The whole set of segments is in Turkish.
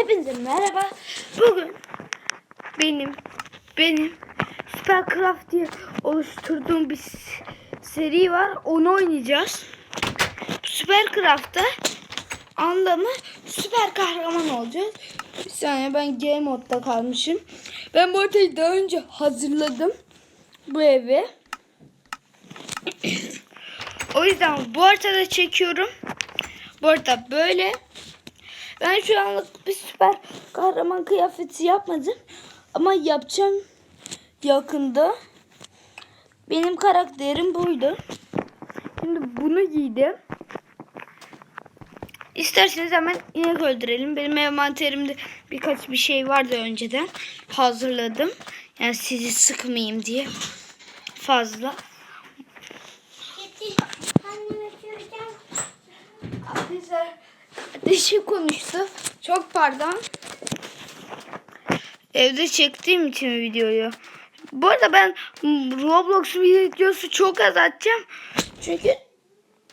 Hepinize merhaba. Bugün benim benim Supercraft diye oluşturduğum bir seri var. Onu oynayacağız. Supercraft'ta anlamı süper kahraman olacağız. Bir saniye ben game modda kalmışım. Ben bu haritayı daha önce hazırladım. Bu evi. o yüzden bu haritada çekiyorum. Bu arada böyle. Ben şu anlık bir süper kahraman kıyafeti yapmadım. Ama yapacağım yakında. Benim karakterim buydu. Şimdi bunu giydim. İsterseniz hemen inek öldürelim. Benim envanterimde birkaç bir şey vardı önceden. Hazırladım. Yani sizi sıkmayayım diye. Fazla. Arkadaşlar ateşi konuştu. Çok pardon. Evde çektiğim için videoyu. Bu arada ben Roblox videosu çok az atacağım. Çünkü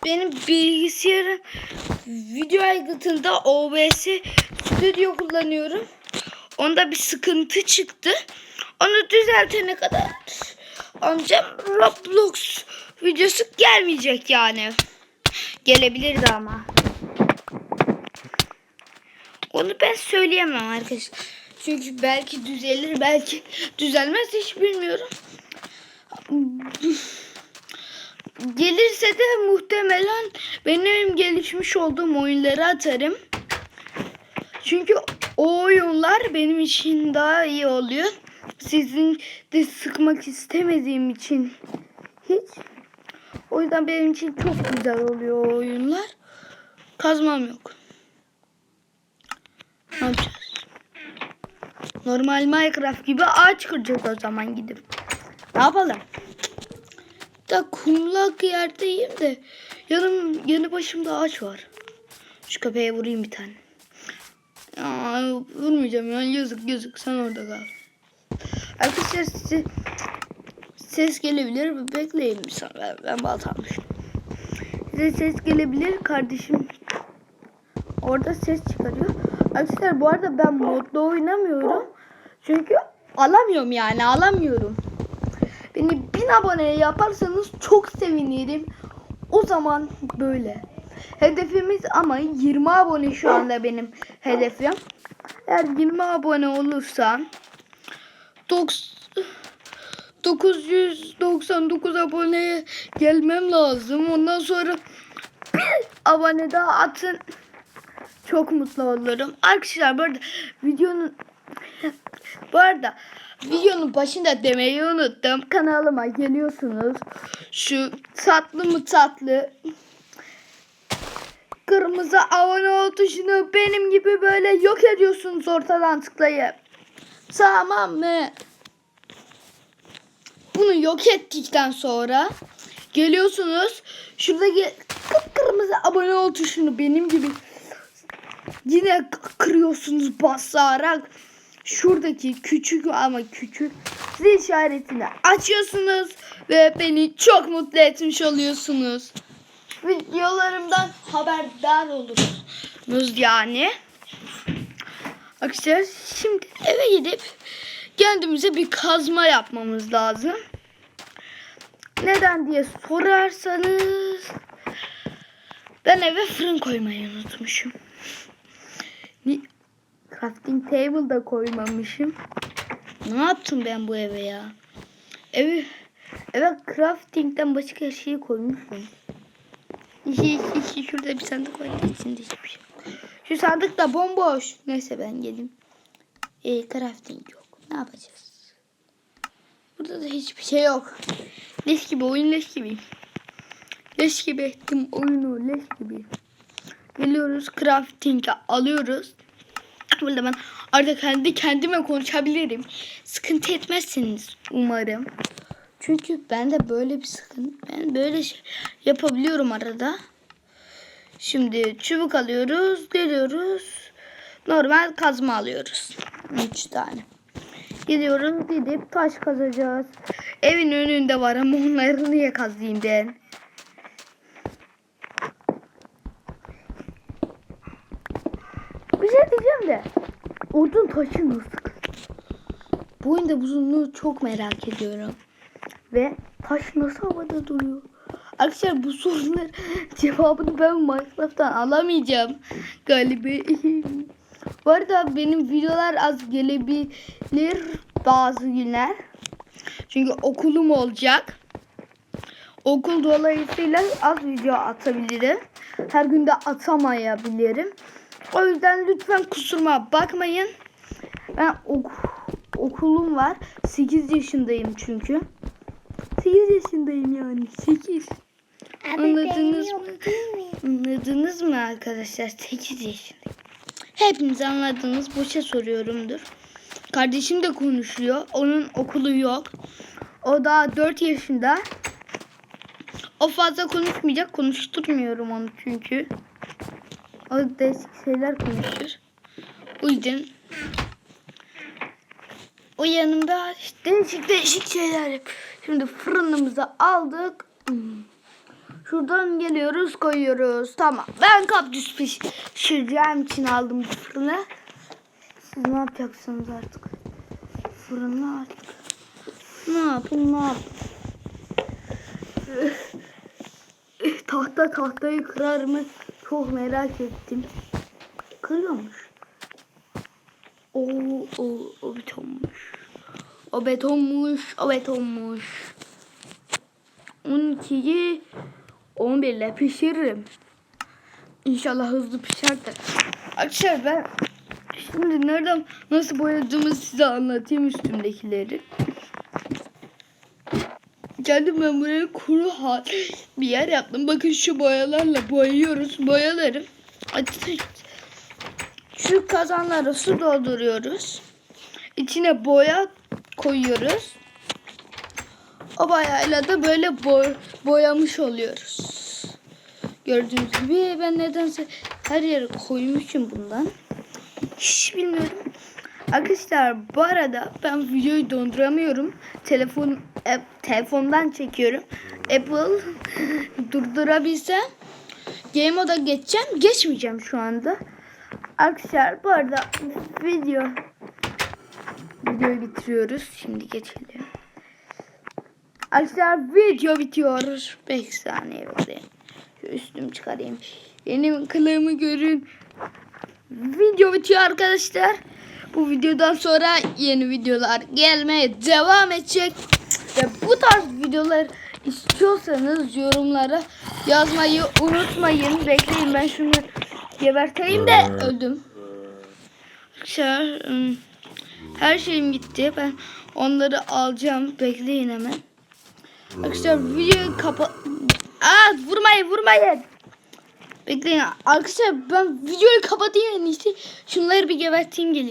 benim bilgisayarım video aygıtında OBS Studio kullanıyorum. Onda bir sıkıntı çıktı. Onu düzeltene kadar ancak Roblox videosu gelmeyecek yani. Gelebilirdi ama. Onu ben söyleyemem arkadaşlar. Çünkü belki düzelir, belki düzelmez hiç bilmiyorum. Gelirse de muhtemelen benim gelişmiş olduğum oyunları atarım. Çünkü o oyunlar benim için daha iyi oluyor. Sizin de sıkmak istemediğim için hiç. O yüzden benim için çok güzel oluyor oyunlar. Kazmam yok. Yapacağız? Normal Minecraft gibi ağaç kıracağız o zaman gidip. Ne yapalım? Da kumlak yerdeyim de yanım yanı başımda ağaç var. Şu köpeğe vurayım bir tane. Ya, vurmayacağım ya yazık yazık sen orada kal. Arkadaşlar size ses gelebilir. Bekleyin bir saniye. Ben, ben balta almışım. Size ses gelebilir. Kardeşim orada ses çıkarıyor. Arkadaşlar bu arada ben modda oynamıyorum. Çünkü alamıyorum yani alamıyorum. Beni bin abone yaparsanız çok sevinirim. O zaman böyle. Hedefimiz ama 20 abone şu anda benim hedefim. Eğer 20 abone olursan 999 aboneye gelmem lazım. Ondan sonra bir abone daha atın. Çok mutlu olurum. Arkadaşlar bu arada videonun bu arada videonun başında demeyi unuttum. Kanalıma geliyorsunuz. Şu tatlı mı tatlı kırmızı abone ol tuşunu benim gibi böyle yok ediyorsunuz ortadan tıklayıp. Tamam mı? Bunu yok ettikten sonra geliyorsunuz şuradaki kıpkırmızı abone ol tuşunu benim gibi yine kırıyorsunuz basarak şuradaki küçük ama küçük zil işaretini açıyorsunuz ve beni çok mutlu etmiş oluyorsunuz. Videolarımdan haberdar olursunuz yani. Arkadaşlar şimdi eve gidip kendimize bir kazma yapmamız lazım. Neden diye sorarsanız ben eve fırın koymayı unutmuşum. Ni- Crafting table da koymamışım. Ne yaptım ben bu eve ya? Evi, eve crafting'den başka her şeyi koymuşum. İki, iki, şurada bir sandık var. İçinde hiçbir şey. Şu sandık da bomboş. Neyse ben geleyim. E, crafting yok. Ne yapacağız? Burada da hiçbir şey yok. Leş gibi oyun leş gibi. Leş gibi ettim oyunu leş gibi. Geliyoruz crafting'e alıyoruz. Burada ben artık kendi kendime konuşabilirim. Sıkıntı etmezsiniz umarım. Çünkü ben de böyle bir sıkıntı, ben böyle şey yapabiliyorum arada. Şimdi çubuk alıyoruz, geliyoruz. Normal kazma alıyoruz. Üç tane. Gidiyoruz gidip taş kazacağız. Evin önünde var ama onları niye kazayım ben? Bir şey diyeceğim de. odun taşı nasıl? Bu oyunda uzunluğu çok merak ediyorum. Ve taş nasıl havada duruyor? Arkadaşlar bu soruların cevabını ben Minecraft'tan alamayacağım galiba. bu arada benim videolar az gelebilir bazı günler. Çünkü okulum olacak. Okul dolayısıyla az video atabilirim. Her gün de atamayabilirim. O yüzden lütfen kusuruma bakmayın. Ben ok- okulum var. 8 yaşındayım çünkü. 8 yaşındayım yani. 8. Abi Anladınız mı? Anladınız mı arkadaşlar? 8 yaşındayım. Hepiniz anladınız. Boşa soruyorumdur. Kardeşim de konuşuyor. Onun okulu yok. O da 4 yaşında. O fazla konuşmayacak. Konuşturmuyorum onu çünkü. O değişik şeyler konuşur. O yüzden o yanımda işte değişik değişik şeyler yap. Şimdi fırınımızı aldık. Şuradan geliyoruz koyuyoruz. Tamam. Ben kaktüs pişireceğim için aldım bu fırını. Siz ne yapacaksınız artık? Fırını artık. Ne yapın ne yapın. Tahta tahtayı kırar mı? Çok merak ettim. Kırıyormuş. O, o, o betonmuş. O betonmuş, o betonmuş. 12'yi 11 ile pişiririm. İnşallah hızlı pişer de. Arkadaşlar ben şimdi nereden nasıl boyadığımı size anlatayım üstümdekileri. Kendim ben buraya kuru hal bir yer yaptım. Bakın şu boyalarla boyuyoruz. Boyaları şu kazanlara su dolduruyoruz. İçine boya koyuyoruz. O boyayla da böyle boy, boyamış oluyoruz. Gördüğünüz gibi ben nedense her yere koymuşum bundan. Hiç bilmiyorum. Arkadaşlar bu arada ben videoyu donduramıyorum. Telefon e, telefondan çekiyorum. Apple durdurabilsem Game moda geçeceğim. Geçmeyeceğim şu anda. Arkadaşlar bu arada video videoyu bitiriyoruz. Şimdi geçelim. Arkadaşlar video bitiyor. 5 saniye bekleyin. Şu üstümü çıkarayım. Benim kılığımı görün. Video bitiyor arkadaşlar. Bu videodan sonra yeni videolar gelmeye devam edecek. Ve bu tarz videolar istiyorsanız yorumlara yazmayı unutmayın. Bekleyin ben şunu geberteyim de öldüm. Arkadaşlar ım, her şeyim gitti. Ben onları alacağım. Bekleyin hemen. Arkadaşlar videoyu kapa... Aa vurmayın vurmayın. Bekleyin. Arkadaşlar ben videoyu kapatayım en iyisi. Şunları bir geberteyim gelin.